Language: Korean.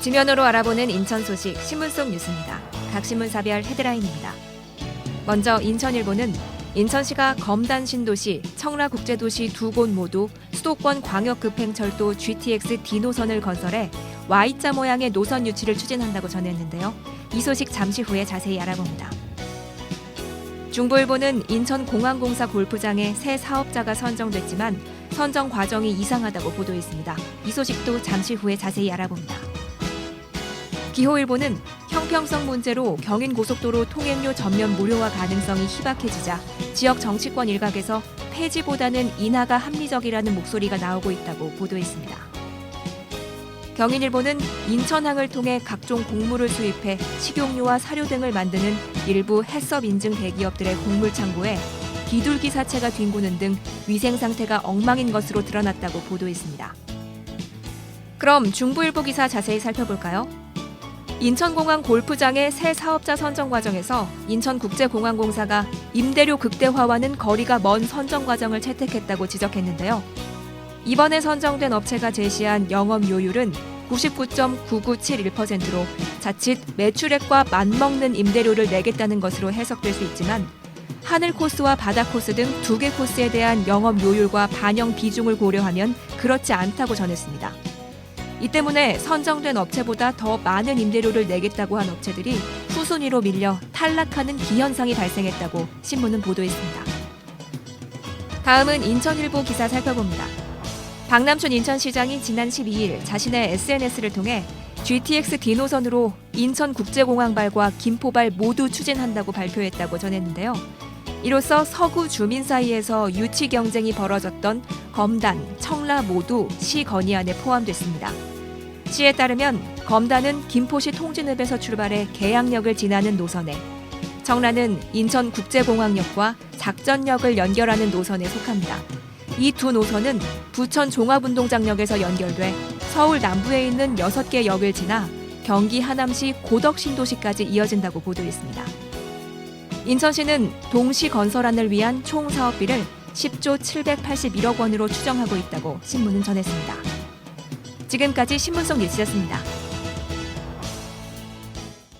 지면으로 알아보는 인천 소식 신문 속 뉴스입니다. 각 신문사별 헤드라인입니다. 먼저 인천일보는 인천시가 검단 신도시, 청라국제도시 두 곳 모두 수도권 광역급행철도 GTX D 노선을 건설해 Y자 모양의 노선 유치를 추진한다고 전했는데요. 이 소식 잠시 후에 자세히 알아봅니다. 중부일보는 인천공항공사 골프장에 새 사업자가 선정됐지만 선정 과정이 이상하다고 보도했습니다. 이 소식도 잠시 후에 자세히 알아봅니다. 기호일보는 형평성 문제로 경인 고속도로 통행료 전면 무료화 가능성이 희박해지자 지역 정치권 일각에서 폐지보다는 인하가 합리적이라는 목소리가 나오고 있다고 보도했습니다. 경인일보는 인천항을 통해 각종 곡물을 수입해 식용유와 사료 등을 만드는 일부 해썹 인증 대기업들의 곡물 창고에 비둘기 사체가 뒹구는 등 위생 상태가 엉망인 것으로 드러났다고 보도했습니다. 그럼 중부일보 기사 자세히 살펴볼까요? 인천공항 골프장의 새 사업자 선정 과정에서 인천국제공항공사가 임대료 극대화와는 거리가 먼 선정 과정을 채택했다고 지적했는데요. 이번에 선정된 업체가 제시한 영업 요율은 99.9971%로 자칫 매출액과 맞먹는 임대료를 내겠다는 것으로 해석될 수 있지만 하늘 코스와 바다 코스 등 두 개 코스에 대한 영업 요율과 반영 비중을 고려하면 그렇지 않다고 전했습니다. 이 때문에 선정된 업체보다 더 많은 임대료를 내겠다고 한 업체들이 후순위로 밀려 탈락하는 기현상이 발생했다고 신문은 보도했습니다. 다음은 인천일보 기사 살펴봅니다. 박남춘 인천시장이 지난 12일 자신의 SNS를 통해 GTX D 노선으로 인천국제공항발과 김포발 모두 추진한다고 발표했다고 전했는데요. 이로써 서구 주민 사이에서 유치 경쟁이 벌어졌던 검단, 청라 모두 시 건의안에 포함됐습니다. 시에 따르면 검단은 김포시 통진읍에서 출발해 계양역을 지나는 노선에 청라는 인천국제공항역과 작전역을 연결하는 노선에 속합니다. 이 두 노선은 부천 종합운동장역에서 연결돼 서울 남부에 있는 6개 역을 지나 경기 하남시 고덕신도시까지 이어진다고 보도했습니다. 인천시는 동시 건설안을 위한 총 사업비를 10조 781억 원으로 추정하고 있다고 신문은 전했습니다. 지금까지 신문성 뉴스였습니다.